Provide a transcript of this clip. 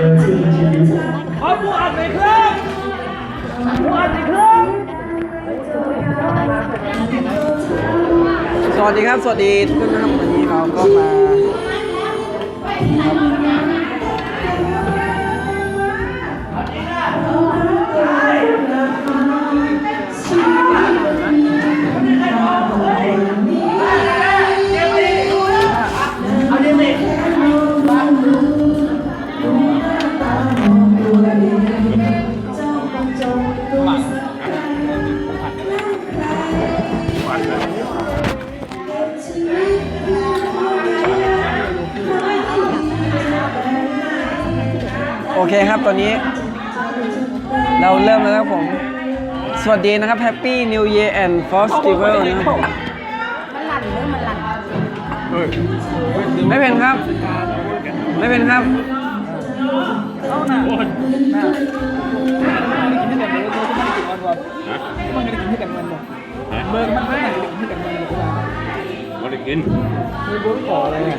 ขอผู้อ่านในเครับผู้อ่านในเครับสวัสดีครับ สวัสดีทุกท่านครับวันนี้เราก็มา โอเคครับตอนนี้ เราเริ่มแล้วครับผม สวัสดีนะครับ Happy New Year and Festival นะครับผมมันลันหรือมันลันไม่เป็นครับ ไม่เป็นครับเอาหน่าน่ากินที่กันเลยมันกินที่กันมั ไม่ได้กินมีบุญต่อเลยเนี่ย